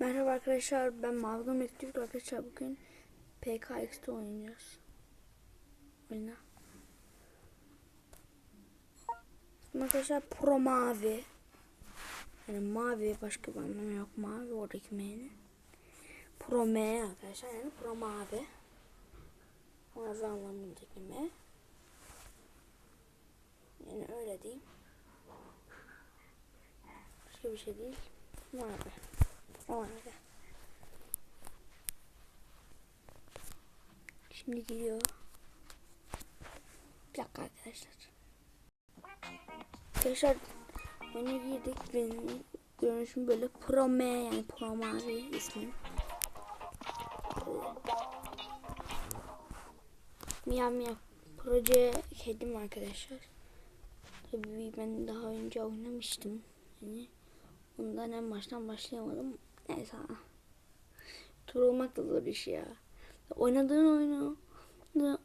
Merhaba arkadaşlar ben Mavi Mektub arkadaşlar bugün PKX'de oynayacağız. Oyna. Arkadaşlar Pro Mavi. Yani mavi başka bir anlamı yok mavi oradaki M'nin. Pro M arkadaşlar yani Pro Mavi. Mavi anlamındaki M. Yani öyle diyeyim. Başka bir şey değil. Mavi. Orada. Şimdi gidiyor. Bir dakika arkadaşlar. Arkadaşlar oyuna girdik. Benim görünüşüm böyle Pro M yani Pro Mavi ismi. Miyav miyav proje kedim arkadaşlar. Tabii ben daha önce oynamıştım. Yani Ondan en baştan başlayamadım. Neyse. Tur olmak da zor iş ya. Oynadığın oyunu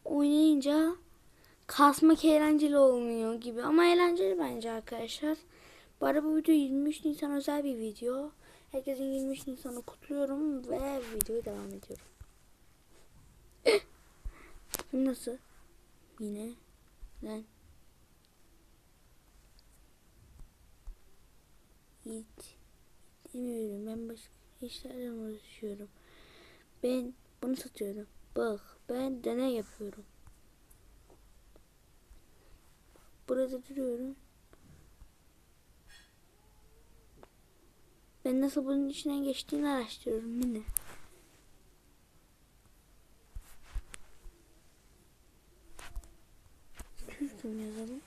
oynayınca kasmak eğlenceli olmuyor gibi. Ama eğlenceli bence arkadaşlar. Bu arada bu video 23 Nisan özel bir video. Herkesin 23 Nisan'ı kutluyorum ve videoya devam ediyorum. Nasıl? Yine. Lan. Hiç demiyorum. Ben başka işlerle uğraşıyorum. Ben bunu satıyorum. Bak ben deney yapıyorum. Burada duruyorum. Ben nasıl bunun içinden geçtiğini araştırıyorum yine. Türk'üm yazalım.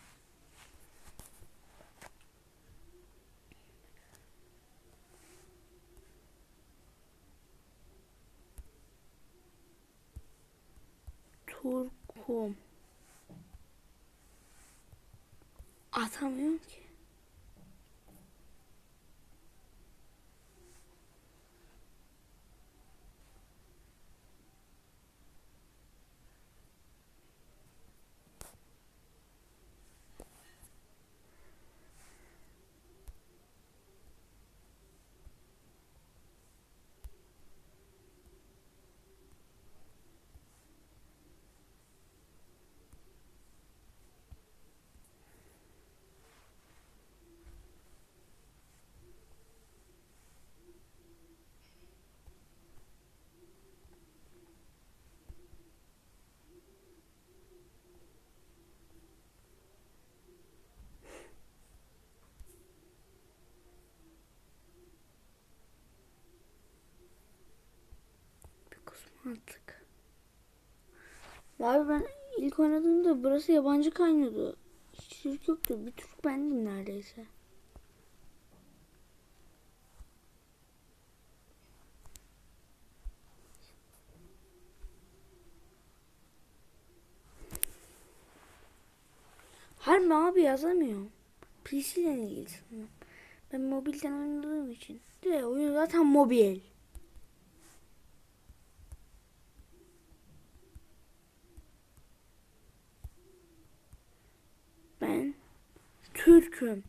Turkum. Atamıyorum ki. Bir attık. Abi ben ilk oynadığımda burası yabancı kaynıyordu. Hiç Türk yoktu. Bir Türk bendim neredeyse. Harbi abi yazamıyorum. PC ile ilgili. Ben mobilden oynadığım için. De oyun zaten mobil. Ben Türk'üm.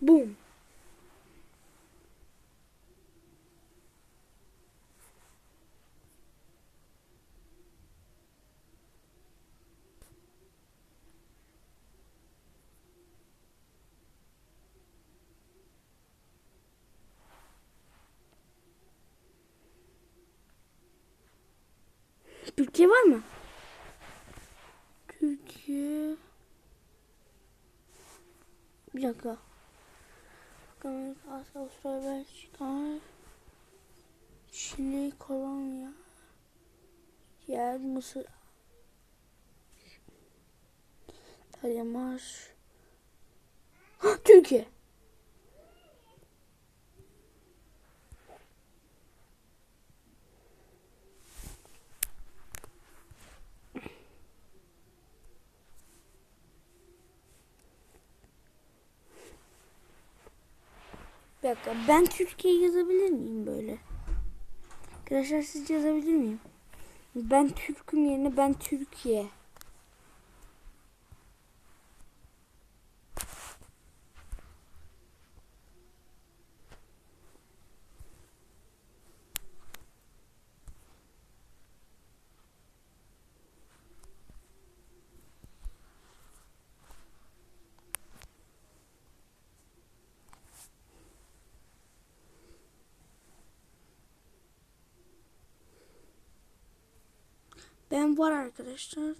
Bum. Türkiye var mı? Türkiye. Bir dakika. Amerika, Asya, Avustralya, Belçika, Şili, Kolonya, Yer, Mısır, İtalya, Türkiye. Dakika ben Türkiye yazabilir miyim böyle? Arkadaşlar siz yazabilir miyim? Ben Türk'üm yerine ben Türkiye. Ben var arkadaşlar.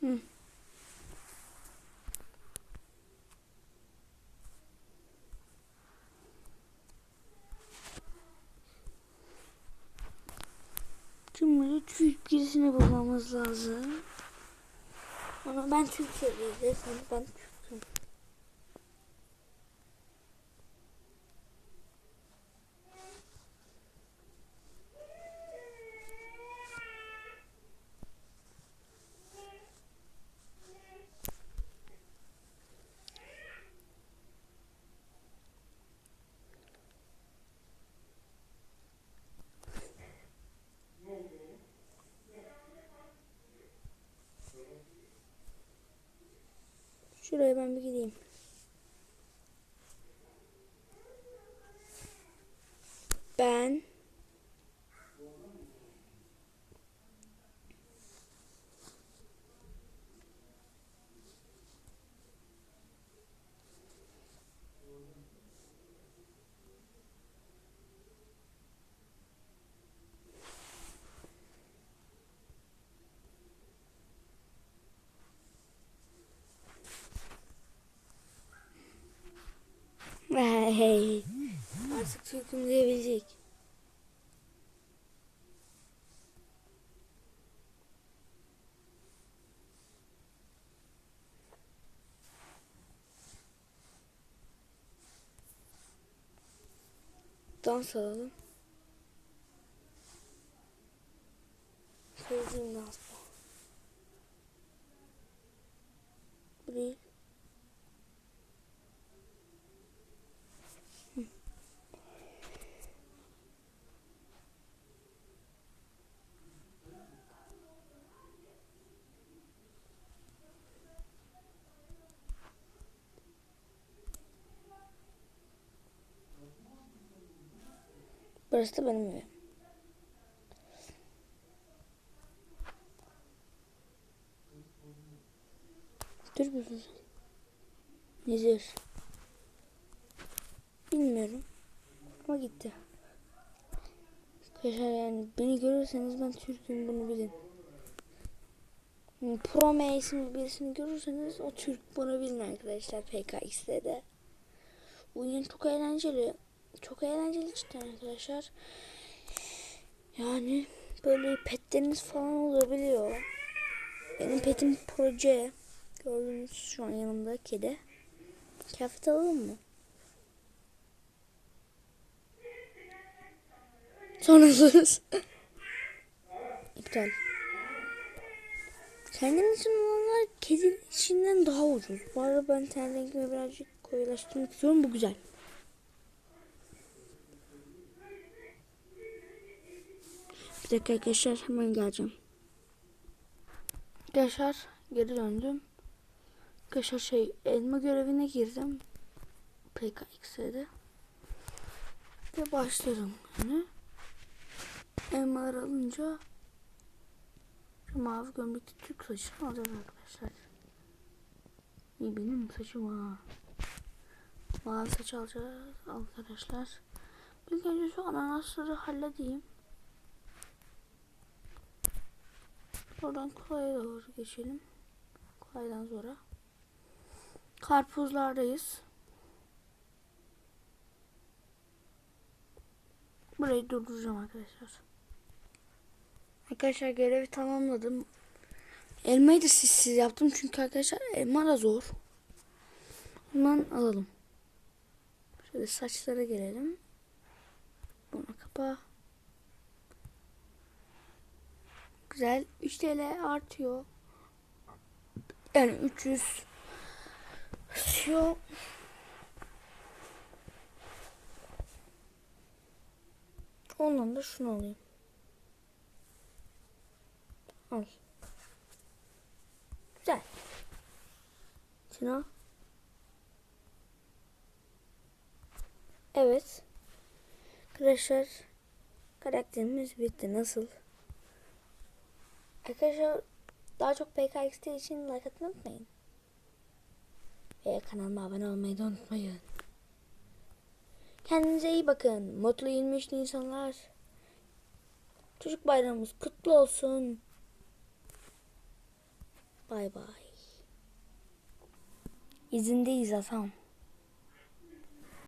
Hı. Şimdi Türk bulmamız lazım. Ama ben Türkiye'liyim. Sen ben Türk'üm. Şuraya ben bir gideyim. Ben Hey. Artık Türk'üm diyebilecek. Dans alalım. Sevdiğim dans bu. Bu değil. Burası da benim evim. Dur bir. Ne diyorsun? Bilmiyorum. Ama gitti. Arkadaşlar yani beni görürseniz ben Türk'üm bunu bilin. Prome isimli birisini görürseniz o Türk bunu bilin arkadaşlar PKX'de de. Oyun çok eğlenceli. Çok eğlenceli cidden arkadaşlar. Yani böyle petleriniz falan olabiliyor. Benim petim proje. Gördüğünüz şu an yanımda kedi. Kıyafet alalım mı? Sonrasız. İptal. Kendim için olanlar kedi içinden daha ucuz. Bu arada ben ten rengimi birazcık koyulaştırmak istiyorum. Bu güzel. Bir dakika arkadaşlar hemen geleceğim. Arkadaşlar geri döndüm. Arkadaşlar şey elma görevine girdim. PKX'de. Ve başlarım yani. Elmalar alınca şu mavi gömlekli Türk saçını alacağız arkadaşlar. İyi benim saçım ha. Mavi saç alacağız arkadaşlar. İlk önce şu ananasları halledeyim. Oradan kolaya doğru geçelim. Kolaydan sonra. Karpuzlardayız. Burayı durduracağım arkadaşlar. Arkadaşlar görevi tamamladım. Elmayı da siz yaptım çünkü arkadaşlar elma da zor. Bundan alalım. Şöyle saçlara gelelim. Bunu kapa. Güzel. 3 TL artıyor. Yani 300 artıyor. Ondan da şunu alayım. Al. Güzel. Şunu. Evet. Arkadaşlar karakterimiz bitti. Nasıl? Arkadaşlar daha çok PKXT için like atmayı unutmayın. Ve kanalıma abone olmayı da unutmayın. Kendinize iyi bakın. Mutlu 23 Nisanlar. Çocuk bayramımız kutlu olsun. Bay bay. İzindeyiz Hasan.